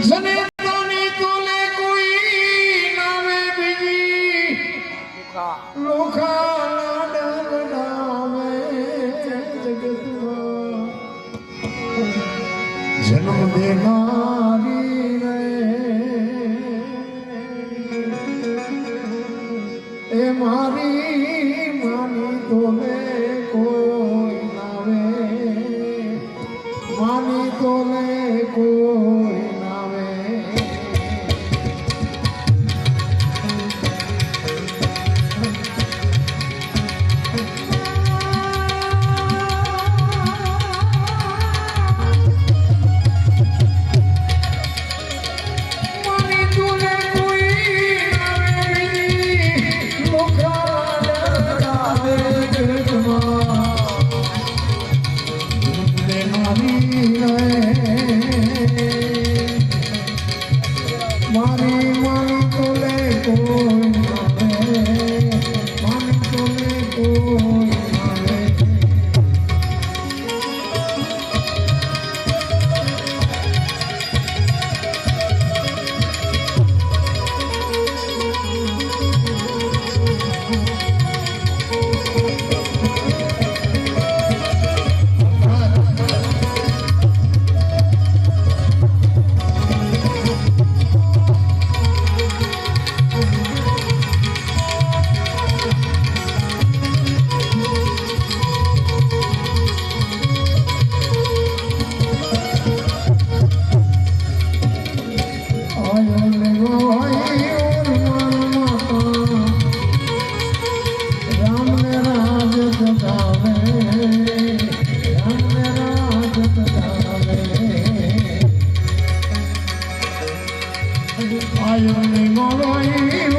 જને તને તોલે કોઈ નામે બીજી. લોખા લાડ બનાવે જગતમાં. જન્મ દેનારી આયો લેવો આયો મારા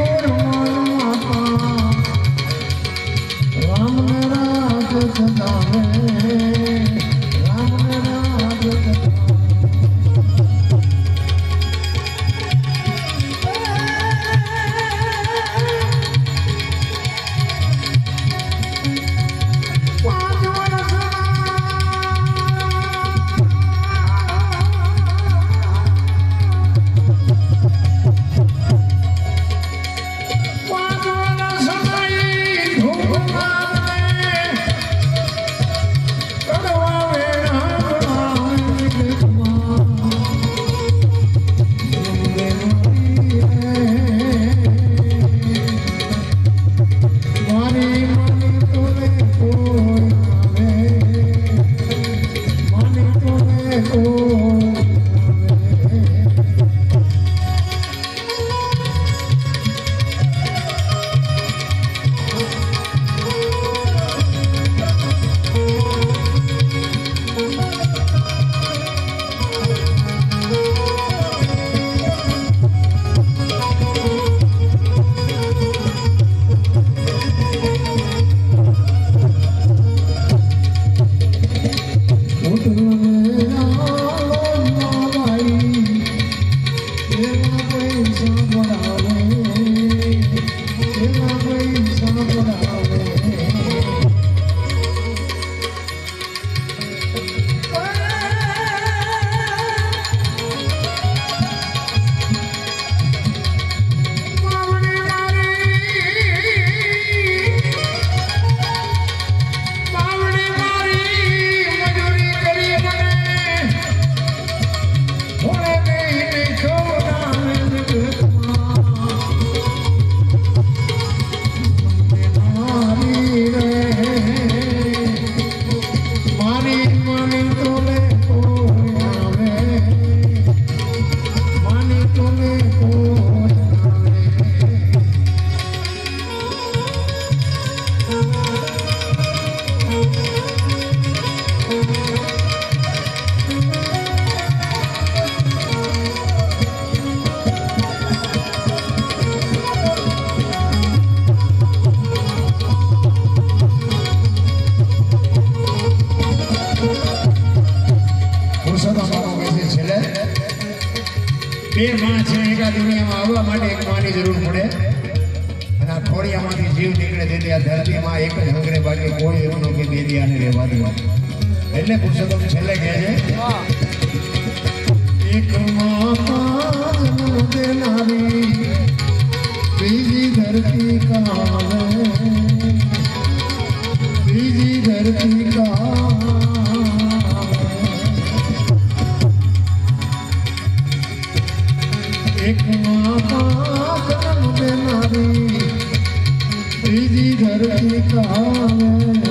મારી માની તોલે કોઈ આવે માની તોલે કોઈ આવે આ દુનિયામાં આવવા માટે એક માની જરૂર પડે. અને આ ખોડિયામાંથી જીવ નીકળે તેથી આ ધરતીમાં એક જ હંગરે બાકી કોઈ એવું ન કે બેદી રહેવા દેવા. એટલે પુરુષોત્તમ છેલ્લે કહે છે Oh.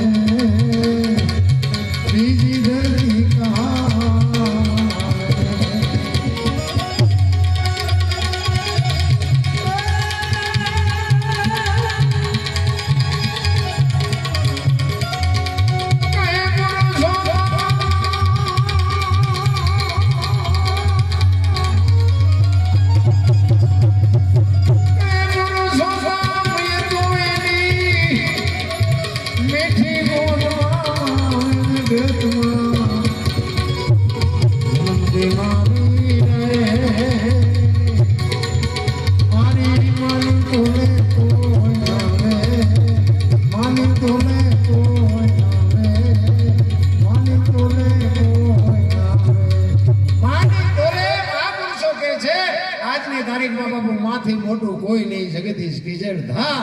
તારીખ બાબા માથી મોટું કોઈ નહીં જગદીશ કિજર ધા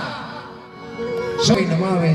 સોઈ નમાવે